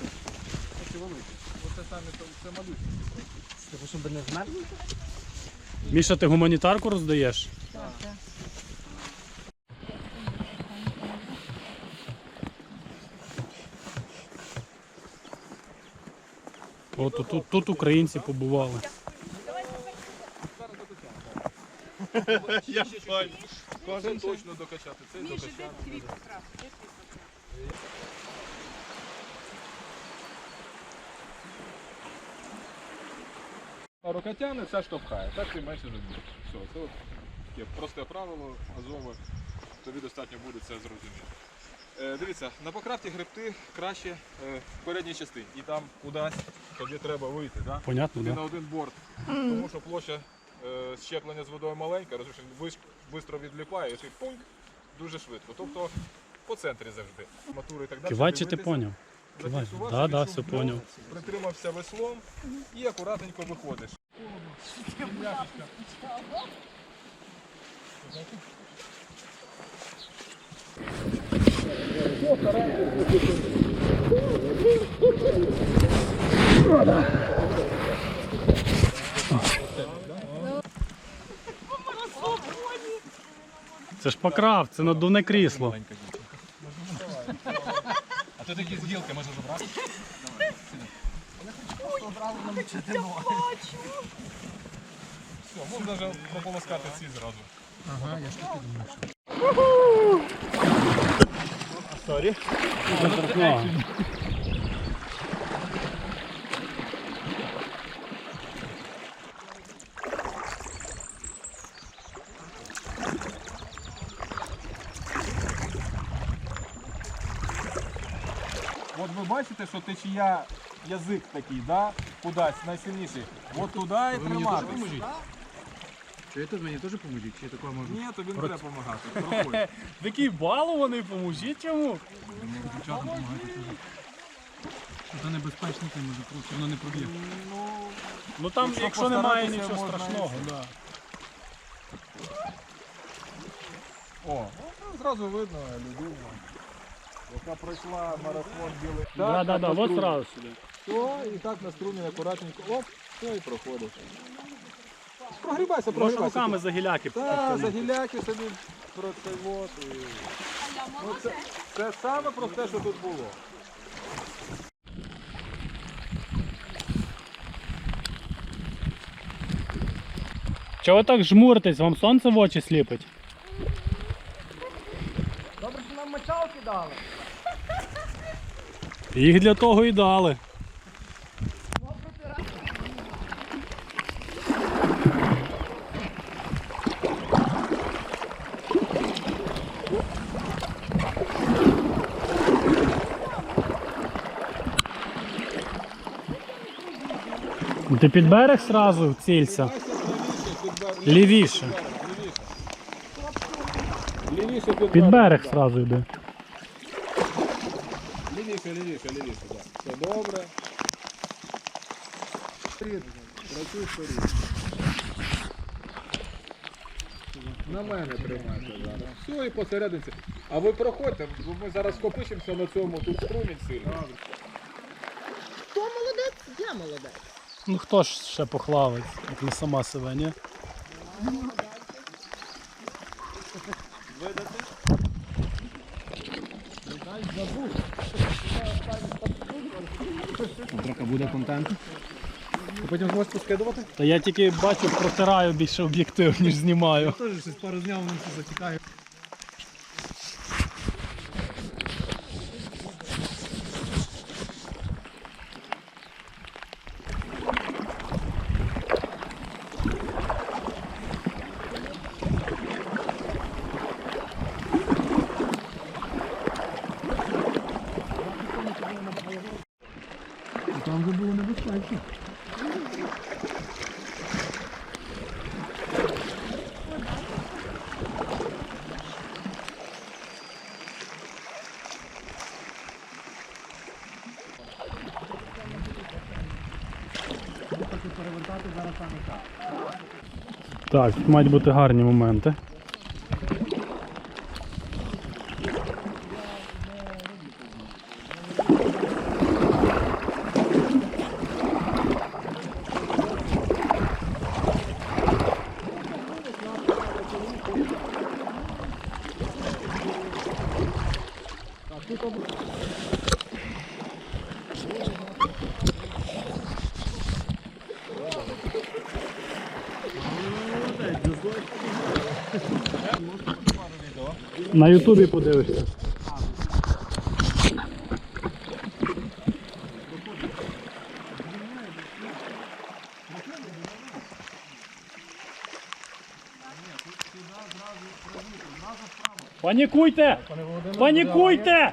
оце. Оце. Оце самі це малюсі. Типу, щоб не змерзли? Міша, ти гуманітарку роздаєш? От тут, тут, тут українці побували. Я Кожен точно докачати. Цей докачати. Рука тягне, це штовхає. Так ти менше буде. Все, це от таке просте правило азове. Тобі достатньо буде це зрозуміти. Е, дивіться, на покрафті грибти краще е, в передній частині. І там кудись тобі треба вийти. Да? Понятно, Тобі да? на один борт. Тому що площа е, щеплення з водою маленька, розумієш, швидко відліпає і пуньк дуже швидко. Тобто по центрі завжди. Матури і так далі. Кивай, чи ти Дивитися, поняв? Да, да, все дно, поняв. Притримався веслом і акуратненько виходиш. Це ж покрав, це надувне крісло. То такі з гілки Я забрати? Все, можна вже прополоскати всі зразу. Ага, я Торкнула. От ви бачите, що течія язик такий, да? кудись найсильніший. От туди і триматися. Чи тут мені теж поможіть? Чи такого можна? Ні, тобі не треба допомагати. Такий балований, поможіть йому. Дівчатам допомагати теж. Це небезпечно, це може просто воно не проб'є. Ну, Ну там, Якщо якщо немає нічого страшного, да. О, ну, зразу видно людину, яка пройшла марафон білий. Да, да, да, на от сразу сюди. Все, і так на струмі акуратненько, оп, все і проходиш. Прогрібайся, Можна прогрібайся. руками за гіляки. Так, за гіляки собі про це вот. І... Ну, це, це саме просте, що тут було. Чого ви так жмуритесь? Вам сонце в очі сліпить? Добре, що нам мочалки дали. Їх для того і дали. Ну, Ти під берег сразу цілься. Лівіше. Лівіше під, берег сразу йди. Лівіше, лівіше, лівіше, так. Все добре. Працюй вперед. На мене тримайте зараз. Все і посерединці. А ви проходьте, бо ми зараз копишемося на цьому, тут струмінь сильно. Хто молодець? Я молодець. Ну хто ж ще похлавить, як не сама себе, ні? Трохи буде контент. Потім зможете скидувати? Та я тільки бачу, протираю більше об'єктив, ніж знімаю. Теж щось пару днів воно все затікає. Там вже було небезпечно. Так, мають бути гарні моменти. На Ютубі подивишся. Панікуйте! Панікуйте!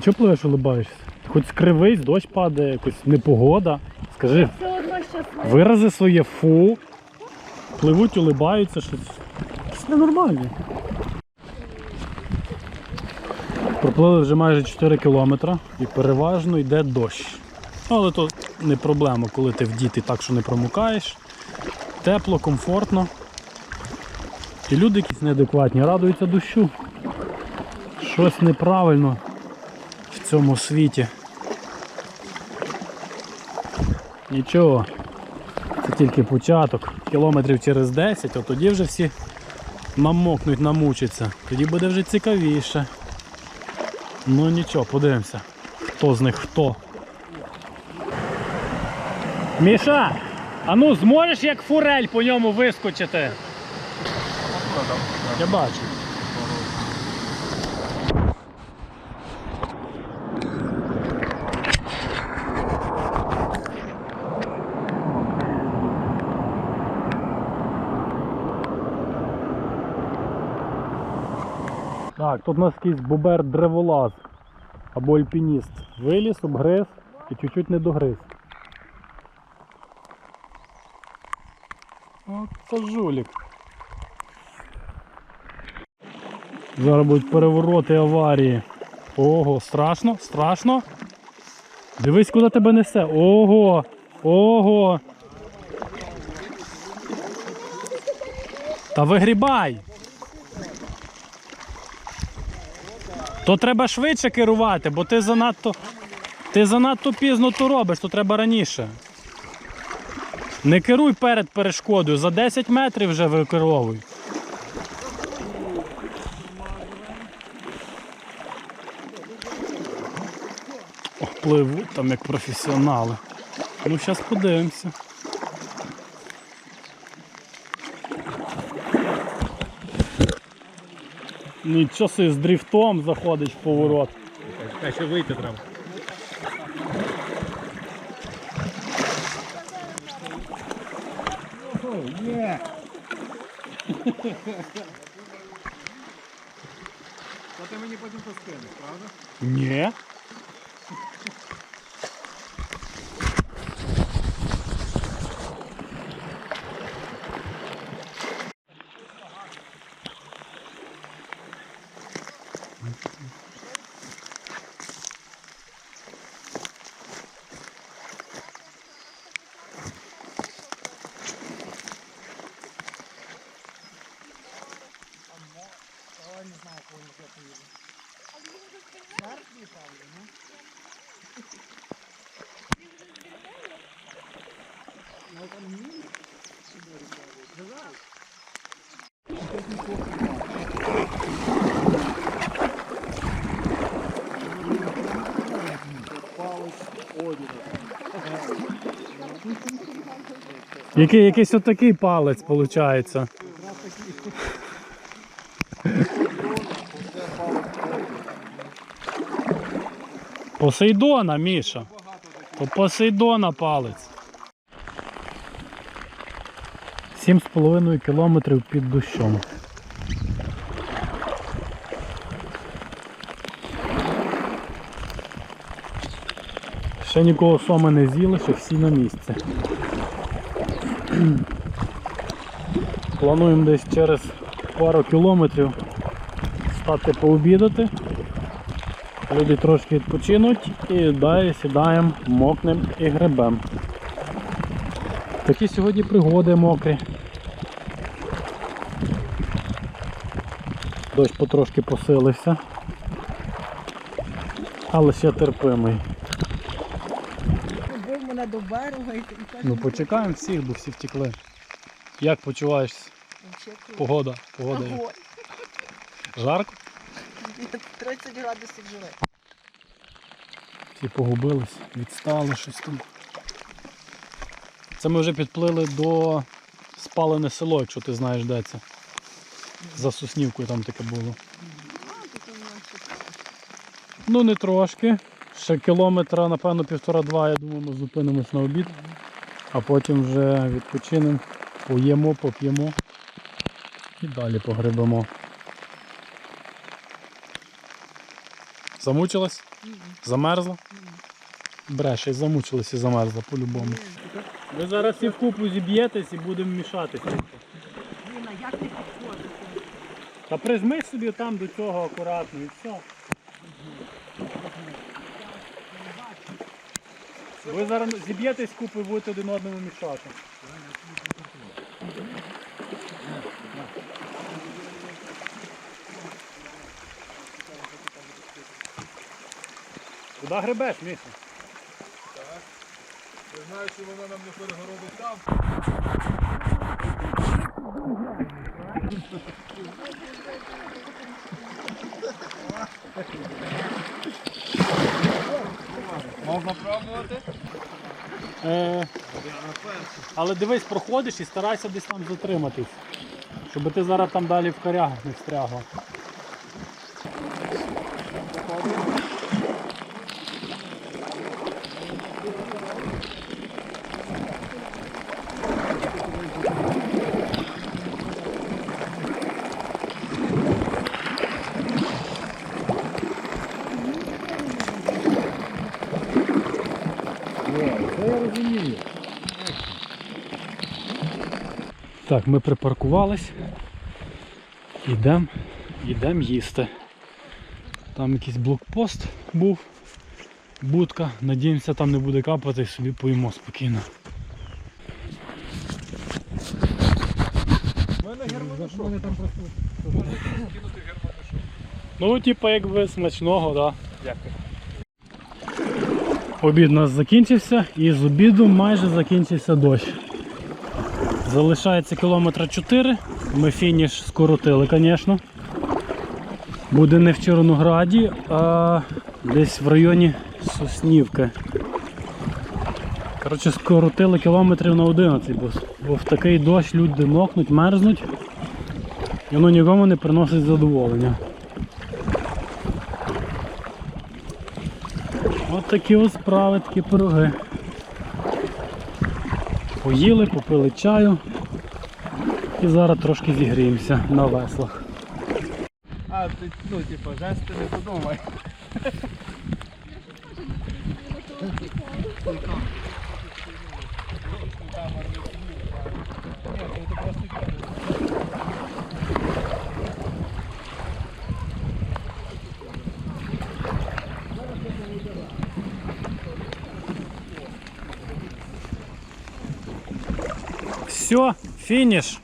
Ти чого пливеш, улибаєшся? Хоч скривись, дощ падає, якось непогода. Скажи, Все одно щасливо. вирази своє фу. Пливуть, улибаються, щось. Щось ненормальне. Проплили вже майже 4 кілометри і переважно йде дощ. Ну, Але то не проблема, коли ти в діти так, що не промокаєш. Тепло, комфортно. І люди якісь неадекватні, радуються дощу. Щось неправильно цьому світі. Нічого, це тільки початок. Кілометрів через 10, а тоді вже всі намокнуть, намучаться. Тоді буде вже цікавіше. Ну нічого, подивимося. Хто з них хто. Міша! А ну зможеш як фурель по ньому вискочити? Я бачу. Так, тут у нас якийсь бобер древолаз або альпініст. Виліз, обгриз і чуть-чуть не догриз. То жулік. Зараз будуть перевороти аварії. Ого, страшно, страшно. Дивись, куди тебе несе. Ого! Ого! Та вигрібай! То треба швидше керувати, бо ти занадто. Ти занадто пізно то робиш, то треба раніше. Не керуй перед перешкодою, за 10 метрів вже викеровуй. О, пливуть там як професіонали. Ну, зараз подивимося. Нічого собі з дрифтом заходить в поворот. А ще вийти треба. Та ти мені потім поскинеш, правда? Ні. Який, якийсь отакий палець виходить. Посейдона, Міша. Посейдона палець. Сім з половиною кілометрів під дощом. Ще нікого соми не з'їли, ще всі на місці. Плануємо десь через пару кілометрів стати пообідати. Люди трошки відпочинуть і далі сідаємо, мокнем і гребем. Такі сьогодні пригоди мокрі. Дощ потрошки посилився. Але ще терпимий. До берега і так. Ну почекаємо всіх, бо всі втекли. Як почуваєшся? Погода. Погода. як? Огонь. Жарко? 30 градусів живе. Всі погубились, відстали щось там. Це ми вже підплили до спалене село, якщо ти знаєш де це. За Соснівкою там таке було. Ну не трошки. Ще кілометра, напевно, півтора-два, я думаю, ми зупинимось на обід, а потім вже відпочинемо, поїмо, поп'ємо і далі погребемо. Замучилась? Замерзла? Бреше, замучилась і замерзла по-любому. Ви зараз всі вкупу зіб'єтесь і будемо мішатися. Та прижми собі там до цього акуратно і все. Ви зараз зіб'єтесь купу і будете один одному мішати. Куди гребеш, Міша? Я знаю, що вона нам не перегородить там. Можна пробувати? Е, але дивись, проходиш і старайся десь там затриматись. Щоб ти зараз там далі в корягах не встрягла. Так, ми припаркувались. Ідемо, йдемо їсти. Там якийсь блокпост був, будка. Надіємося, там не буде капати, собі поїмо спокійно. У мене германишок. Мене там просто кинути германишок. Ну, типу, якби смачного, так. Да. Дякую. Обід у нас закінчився і з обіду майже закінчився дощ. Залишається кілометра 4. Ми фініш скоротили, звісно. Буде не в Чорнограді, а десь в районі Соснівки. Коротше, скоротили кілометрів на 11, бо, бо в такий дощ люди мокнуть, мерзнуть. І воно нікому не приносить задоволення. От такі ось справи, такі пироги. Поїли, попили чаю і зараз трошки зігріємося на веслах. А, ти, ну, типу, жести не подумай. Все, фініш.